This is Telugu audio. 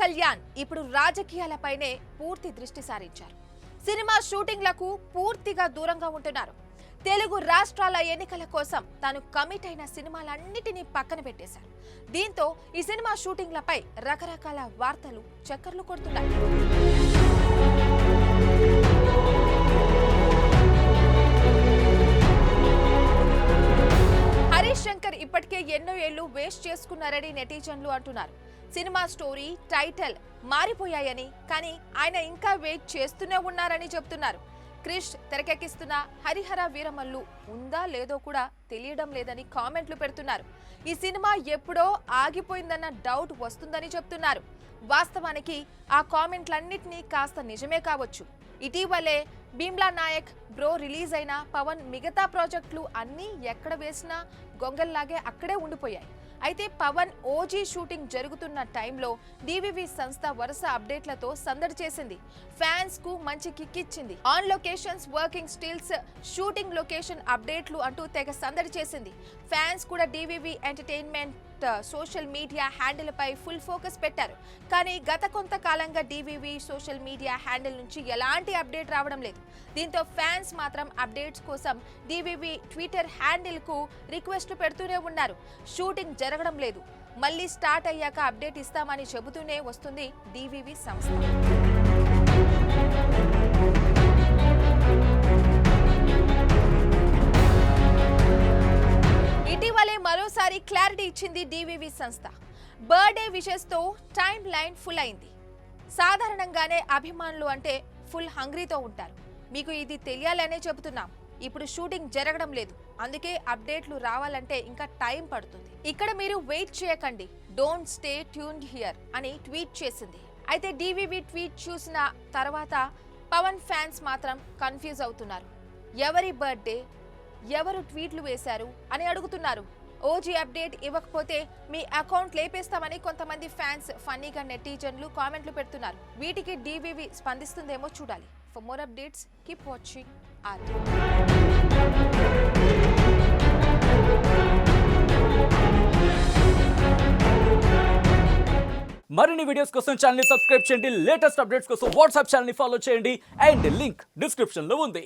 కళ్యాణ్ ఇప్పుడు రాజకీయాలపైనే పూర్తి దృష్టి సారించారు. సినిమా షూటింగ్లకు పూర్తిగా దూరంగా ఉంటున్నారు. తెలుగు రాష్ట్రాల ఎన్నికల కోసం తాను కమిట్ అయిన సినిమాలన్నిటినీ పక్కన పెట్టేశారు. దీంతో ఈ సినిమా షూటింగ్లపై రకరకాల వార్తలు చక్కర్లు కొడుతున్నాయి. హరీష్ శంకర్ ఇప్పటికే ఎన్నో ఏళ్ళు వేస్ట్ చేసుకున్నారని నెటిజన్లు అంటున్నారు. సినిమా స్టోరీ టైటిల్ మారిపోయాయని కానీ ఆయన ఇంకా వెయిట్ చేస్తూనే ఉన్నారని చెప్తున్నారు. క్రిష్ తెరకెక్కిస్తున్న హరిహర వీరమల్లు ఉందా లేదో కూడా తెలియడం లేదని కామెంట్లు పెడుతున్నారు. ఈ సినిమా ఎప్పుడో ఆగిపోయిందన్న డౌట్ వస్తుందని చెప్తున్నారు. వాస్తవానికి ఆ కామెంట్లన్నింటినీ కాస్త నిజమే కావచ్చు. ఇటీవలే భీమ్లా నాయక్ బ్రో రిలీజ్ అయిన పవన్ మిగతా ప్రాజెక్టులు అన్నీ ఎక్కడ వేసినా గొంగల్లాగే అక్కడే ఉండిపోయాయి. అయితే పవన్ ఓజీ షూటింగ్ జరుగుతున్న టైంలో డివివి సంస్థ వరుస అప్డేట్లతో సందడి చేసింది. ఫ్యాన్స్కు మంచి కిక్ ఇచ్చింది. On locations working stills shooting location అప్డేట్లు అంటూ తెగ సందడి చేసింది. ఫ్యాన్స్ కూడా డివివి ఎంటర్టైన్మెంట్ సోషల్ మీడియా హ్యాండిల్పై ఫుల్ ఫోకస్ పెట్టారు. కానీ గత కొంతకాలంగా డివివి సోషల్ మీడియా హ్యాండిల్ నుంచి ఎలాంటి అప్డేట్ రావడం లేదు. దీంతో ఫ్యాన్స్ మాత్రం అప్డేట్స్ కోసం డివివి ట్విట్టర్ హ్యాండిల్కు రిక్వెస్ట్లు రిక్వెస్ట్ పెడుతూనే ఉన్నారు. షూటింగ్ జరగడం లేదు. మళ్ళీ స్టార్ట్ అయ్యాక అప్డేట్ ఇస్తామని చెబుతూనే వస్తుంది డివివి సంస్థ. క్లారిటీ ఇచ్చింది డివివి సంస్థ. బర్త్డే విషెస్తో టైం లైన్ ఫుల్ అయింది. సాధారణంగానే అభిమానులు అంటే ఫుల్ హంగ్రీతో ఉంటారు. మీకు ఇది తెలియాలనే చెబుతున్నాం. ఇప్పుడు షూటింగ్ జరగడం లేదు. అందుకే అప్డేట్లు రావాలంటే ఇంకా టైం పడుతుంది. ఇక్కడ మీరు వెయిట్ చేయకండి. డోంట్ స్టే ట్యూన్డ్ హియర్ అని ట్వీట్ చేసింది. అయితే డివివి ట్వీట్ చూసిన తర్వాత పవన్ ఫ్యాన్స్ మాత్రం కన్ఫ్యూజ్ అవుతున్నారు. ఎవరి బర్త్డే ఎవరు ట్వీట్లు వేశారు అని అడుగుతున్నారు. ఓజీ అప్డేట్ ఇవ్వకపోతే మీ అకౌంట్ లేపేస్తామని కొంతమంది ఫ్యాన్స్ ఫన్నీగా నెటిజన్లు కామెంట్లు పెడుతున్నారు. వీటికి డీవీవీ స్పందిస్తుందేమో చూడాలి. For more updates keep watching RT మరిన్ని వీడియోస్ కోసం ఛానల్ సబ్స్క్రైబ్ చేయండి. లేటెస్ట్ అప్డేట్స్ కోసం వాట్సాప్ ఛానల్ ఫాలో చేయండి. అండ్ లింక్ డిస్క్రిప్షన్లో ఉంది.